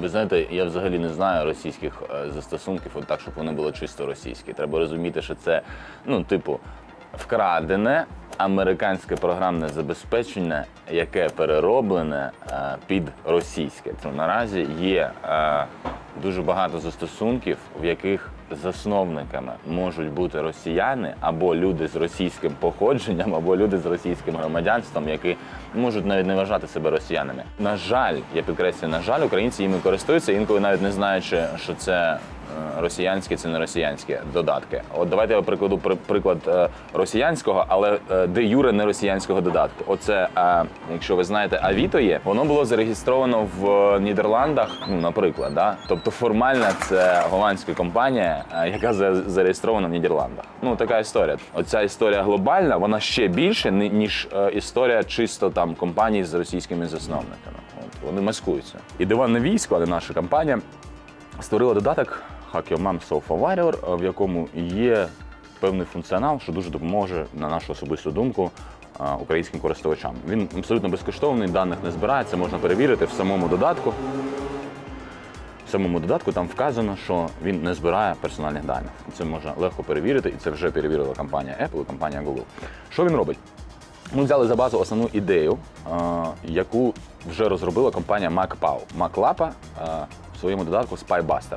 Ви знаєте, я взагалі не знаю російських е, застосунків, от так, щоб вони були чисто російські. Треба розуміти, що це, ну, типу, вкрадене американське програмне забезпечення, яке перероблене е, під російське. То наразі є е, дуже багато застосунків, в яких засновниками можуть бути росіяни або люди з російським походженням, або люди з російським громадянством, які можуть навіть не вважати себе росіянами. На жаль, я підкреслюю, на жаль, українці їми користуються, інколи навіть не знаючи, що це росіянські, це не росіянські додатки. От давайте я прикладу приклад е, росіянського, але е, де юре не росіянського додатку. Оце, е, якщо ви знаєте, Авіто є, воно було зареєстровано в Нідерландах, ну, наприклад, да? тобто формально це голландська компанія, яка за- зареєстрована в Нідерландах. Ну така історія. Оця історія глобальна, вона ще більше ні- ніж історія чисто там компаній з російськими засновниками. От вони маскуються. І диванне військо, але наша компанія створила додаток Hack Your Mom Sofa Warrior, в якому є певний функціонал, що дуже допоможе, на нашу особисту думку, українським користувачам. Він абсолютно безкоштовний, даних не збирається, можна перевірити в самому додатку. В самому додатку там вказано, що він не збирає персональних даних. Це можна легко перевірити, і це вже перевірила компанія Apple і компанія Google. Що він робить? Ми взяли за базу основну ідею, е, яку вже розробила компанія MacPow. MacLapa е, в своєму додатку SpyBuster.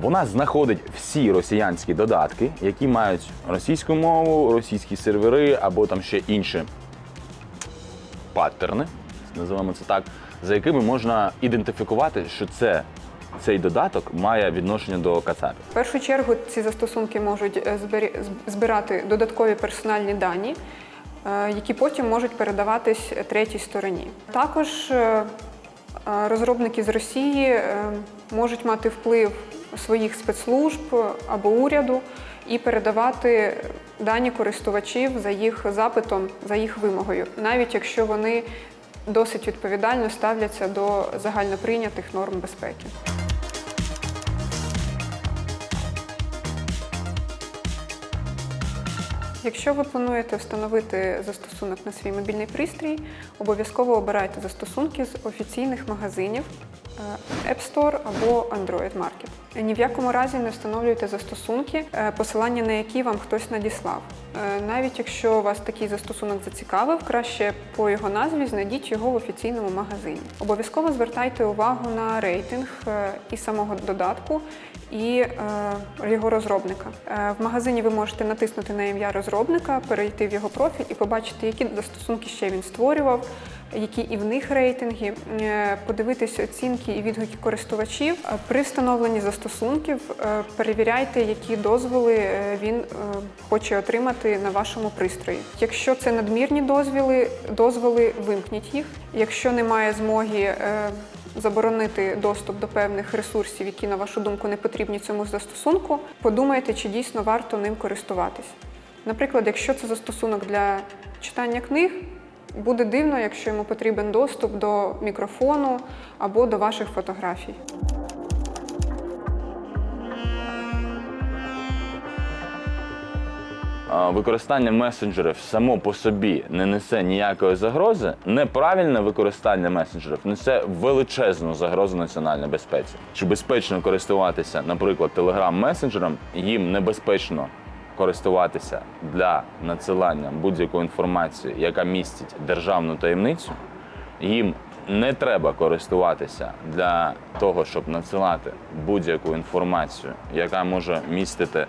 Вона знаходить всі росіянські додатки, які мають російську мову, російські сервери або там ще інші паттерни, називаємо це так, за якими можна ідентифікувати, що це цей додаток має відношення до кацапів. В першу чергу ці застосунки можуть е, збирати додаткові персональні дані, е, які потім можуть передаватись третій стороні. Також е, розробники з Росії можуть мати вплив своїх спецслужб або уряду і передавати дані користувачів за їх запитом, за їх вимогою, навіть якщо вони досить відповідально ставляться до загальноприйнятих норм безпеки. Якщо ви плануєте встановити застосунок на свій мобільний пристрій, обов'язково обирайте застосунки з офіційних магазинів App Store або Android Market. Ні в якому разі не встановлюйте застосунки, е, посилання на які вам хтось надіслав. Е, Навіть якщо вас такий застосунок зацікавив, краще по його назві знайдіть його в офіційному магазині. Обов'язково звертайте увагу на рейтинг е, і самого додатку, і е, його розробника. Е, в магазині ви можете натиснути на ім'я розробника, перейти в його профіль і побачити, які застосунки ще він створював, які і в них рейтинги, е, подивитись оцінки і відгуки користувачів. При встановленні застосунків перевіряйте, які дозволи він хоче отримати на вашому пристрої. Якщо це надмірні дозволи, дозволи вимкніть їх. Якщо немає змоги заборонити доступ до певних ресурсів, які, на вашу думку, не потрібні цьому застосунку, подумайте, чи дійсно варто ним користуватись. Наприклад, якщо це застосунок для читання книг, буде дивно, якщо йому потрібен доступ до мікрофону або до ваших фотографій. Використання месенджерів само по собі не несе ніякої загрози. Неправильне використання месенджерів несе величезну загрозу національній безпеці. Чи безпечно користуватися, наприклад, телеграм-месенджером, їм небезпечно користуватися для надсилання будь-якої інформації, яка містить державну таємницю. Їм не треба користуватися для того, щоб надсилати будь-яку інформацію, яка може містити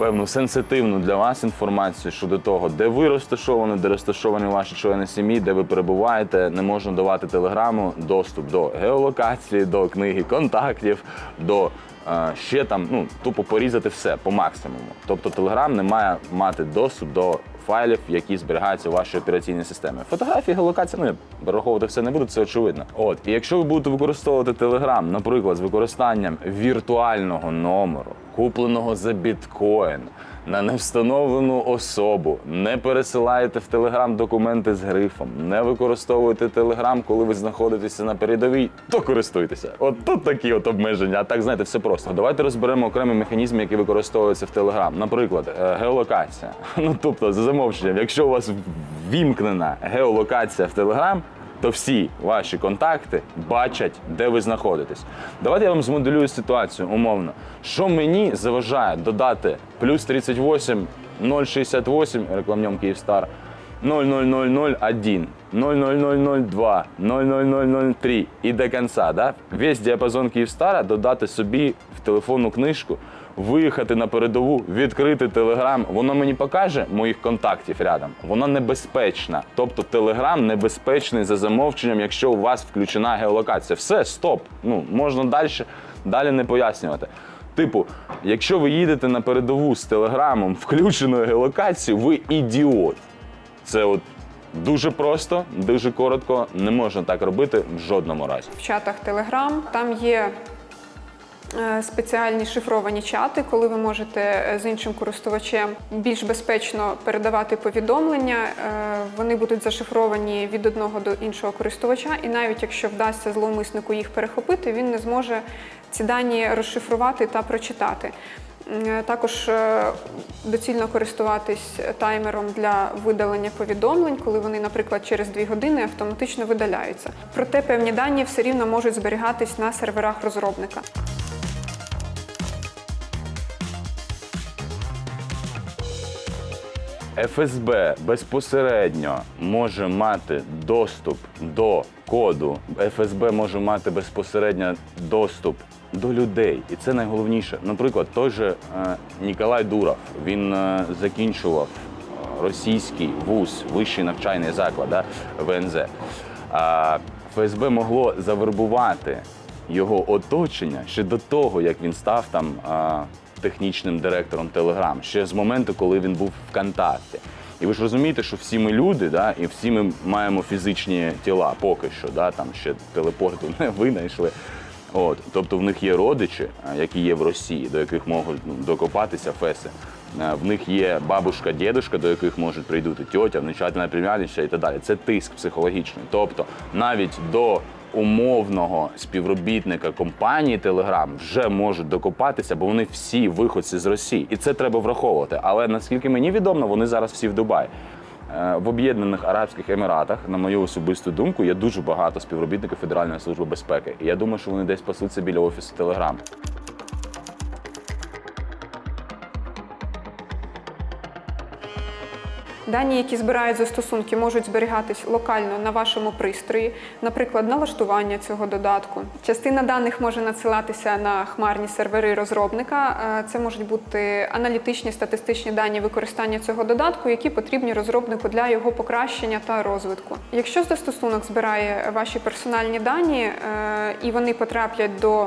певну сенситивну для вас інформацію щодо того, де ви розташовані, де розташовані ваші члени сім'ї, де ви перебуваєте. Не можна давати телеграму доступ до геолокації, до книги контактів, до е, ще там, ну тупо порізати все по максимуму. Тобто телеграм не має мати доступ до файлів, які зберігаються у вашій операційній системі. Фотографії, геолокація, ну враховувати все не буду, це очевидно. От, і якщо ви будете використовувати Telegram, наприклад, з використанням віртуального номеру, купленого за біткоін, на невстановлену особу, не пересилаєте в Телеграм документи з грифом, не використовуєте Телеграм, коли ви знаходитеся на передовій, то користуйтеся. От тут такі от обмеження. А так знаєте, все просто. Давайте розберемо окремі механізми, які використовуються в Телеграм. Наприклад, е, геолокація. Ну тобто, за замовченням, якщо у вас вімкнена геолокація в Телеграм, то всі ваші контакти бачать, де ви знаходитесь. Давайте я вам змоделюю ситуацію умовно. Що мені заважає додати плюс 38 068 рекламнем Київстар 00001, 00002, 00003 і до кінця, да? весь діапазон Київстара додати собі в телефонну книжку, виїхати на передову, відкрити телеграм. Воно мені покаже моїх контактів рядом. Вона небезпечна. Тобто телеграм небезпечний за замовченням, якщо у вас включена геолокація. Все, стоп. Ну можна далі, далі не пояснювати. Типу, якщо ви їдете на передову з телеграмом, включеною геолокацією, ви ідіот. Це от дуже просто, дуже коротко. Не можна так робити в жодному разі. в чатах Telegram. Там є спеціальні шифровані чати, коли ви можете е, з іншим користувачем більш безпечно передавати повідомлення. Е, Вони будуть зашифровані від одного до іншого користувача, і навіть якщо вдасться зловмиснику їх перехопити, він не зможе ці дані розшифрувати та прочитати. Е, Також е, доцільно користуватись таймером для видалення повідомлень, коли вони, наприклад, через 2 години автоматично видаляються. Проте певні дані все рівно можуть зберігатись на серверах розробника. ФСБ безпосередньо може мати доступ до коду. ФСБ може мати безпосередньо доступ до людей, і це найголовніше. Наприклад, той же е, Ніколай Дуров він е, закінчував е, російський вуз, вищий навчальний заклад да, ВНЗ. А ФСБ могло завербувати його оточення ще до того, як він став там а, технічним директором Телеграм, ще з моменту, коли він був ВКонтакті. І ви ж розумієте, що всі ми люди, да, і всі ми маємо фізичні тіла поки що, да, там ще телепорту не винайшли. От, тобто в них є родичі, які є в Росії, до яких можуть ну, докопатися феси. Е, В них є бабушка, дідушка, до яких можуть прийти тьотя, внучательна племянниця і так далі. Це тиск психологічний. Тобто навіть до умовного співробітника компанії Telegram вже можуть докопатися, бо вони всі виходці з Росії, і це треба враховувати. Але наскільки мені відомо, вони зараз всі в Дубаї. Е, В Об'єднаних Арабських Еміратах, на мою особисту думку, є дуже багато співробітників Федеральної служби безпеки. І я думаю, що вони десь пасуться біля офісу Telegram. Дані, які збирають застосунки, можуть зберігатись локально на вашому пристрої, наприклад, налаштування цього додатку. Частина даних може надсилатися на хмарні сервери розробника. Е, Це можуть бути аналітичні статистичні дані використання цього додатку, які потрібні розробнику для його покращення та розвитку. Якщо застосунок збирає ваші персональні дані е, і вони потраплять до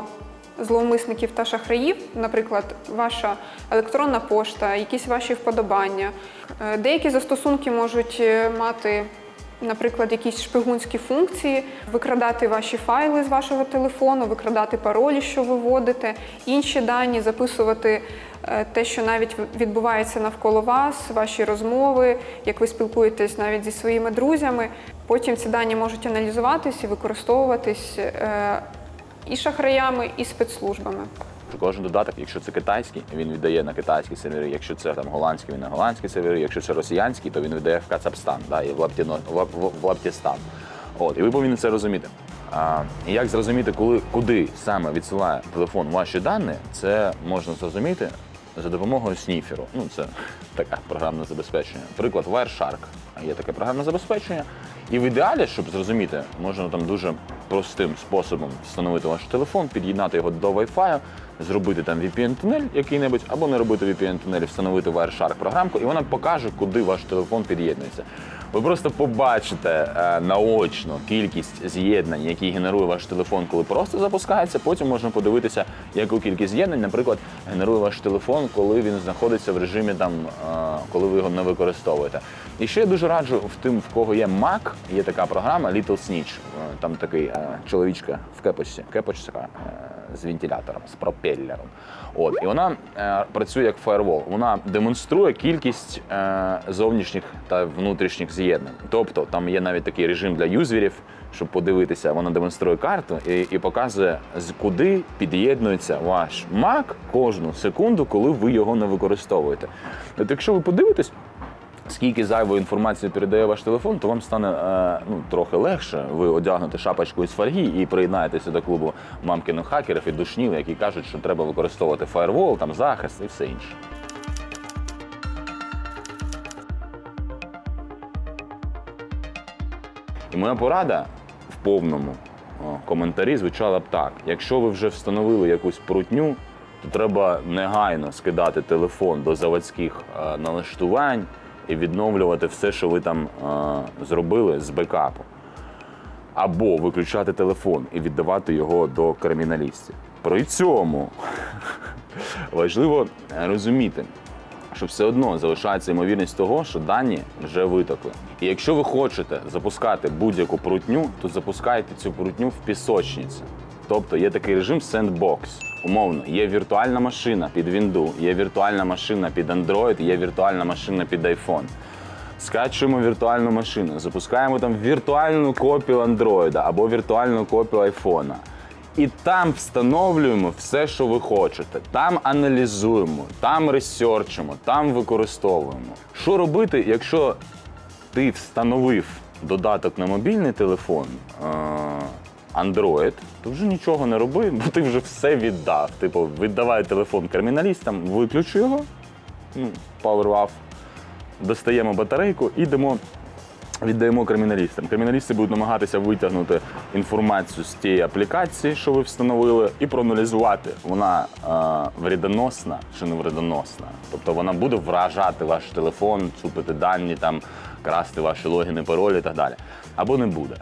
зловмисників та шахраїв, наприклад, ваша електронна пошта, якісь ваші вподобання. Е, Деякі застосунки можуть е, мати, наприклад, якісь шпигунські функції, викрадати ваші файли з вашого телефону, викрадати паролі, що ви вводите, інші дані, записувати е, те, що навіть відбувається навколо вас, ваші розмови, як ви спілкуєтесь навіть зі своїми друзями. Потім ці дані можуть аналізуватись і використовуватись і шахраями, і спецслужбами. Кожен додаток, якщо це китайський, він віддає на китайські сервери. Якщо це там голландський, він на голландські сервери. Якщо це росіянський, то він віддає в Кацапстан, да, і в, Лаптіно, в, Лаптістан. От, і ви повинні це розуміти. А, як зрозуміти, коли, куди саме відсилає телефон ваші дані, це можна зрозуміти за допомогою сніферу. Ну, це таке програмне забезпечення. Приклад Wireshark. Є таке програмне забезпечення. І в ідеалі, щоб зрозуміти, можна там дуже простим способом встановити ваш телефон, під'єднати його до Wi-Fi, зробити там VPN-тунель який-небудь, або не робити VPN-тунель, встановити Wireshark програмку, і вона покаже, куди ваш телефон під'єднується. Ви просто побачите е, наочно кількість з'єднань, які генерує ваш телефон, коли просто запускається. Потім можна подивитися, яку кількість з'єднань, наприклад, генерує ваш телефон, коли він знаходиться в режимі там, е, коли ви його не використовуєте. І ще я дуже раджу в тим, в кого є Mac, є така програма Little Snitch. Е, Там такий чоловічка в кепочці, кепочка, з вентилятором, з пропеллером. От і вона е, працює як фаервол. Вона демонструє кількість е, зовнішніх та внутрішніх з'єднань. Тобто там є навіть такий режим для юзерів, щоб подивитися, вона демонструє карту і, і показує, куди під'єднується ваш Mac кожну секунду, коли ви його не використовуєте. От якщо ви подивитесь, скільки зайвої інформації передає ваш телефон, то вам стане е, ну, трохи легше. Ви одягнете шапочку із фольги і приєднаєтеся до клубу мамкиних хакерів і душнів, які кажуть, що треба використовувати фаєрвол, там захист і все інше. І моя порада в повному коментарі звучала б так: якщо ви вже встановили якусь прутню, то треба негайно скидати телефон до заводських е, налаштувань і відновлювати все, що ви там е, зробили з бекапу. Або виключати телефон і віддавати його до криміналістів. При цьому важливо розуміти, що все одно залишається ймовірність того, що дані вже витокли. І якщо ви хочете запускати будь-яку прутню, то запускайте цю прутню в пісочниці. Тобто є такий режим Sandbox. Умовно, є віртуальна машина під Windows, є віртуальна машина під Android, є віртуальна машина під iPhone. Скачуємо віртуальну машину, запускаємо там віртуальну копію Android або віртуальну копію iPhone. І там встановлюємо все, що ви хочете. Там аналізуємо, там ресерчимо, там використовуємо. Що робити, якщо ти встановив додаток на мобільний телефон Android, то вже нічого не роби, бо ти вже все віддав. Типу, віддавай телефон криміналістам, виключи його, ну, power off, достаємо батарейку і. Віддаємо криміналістам. Криміналісти будуть намагатися витягнути інформацію з тієї аплікації, що ви встановили, і проаналізувати, вона е, вредоносна чи не вредоносна. Тобто вона буде вражати ваш телефон, цупити дані, там, красти ваші логіни, паролі і так далі. Або не буде.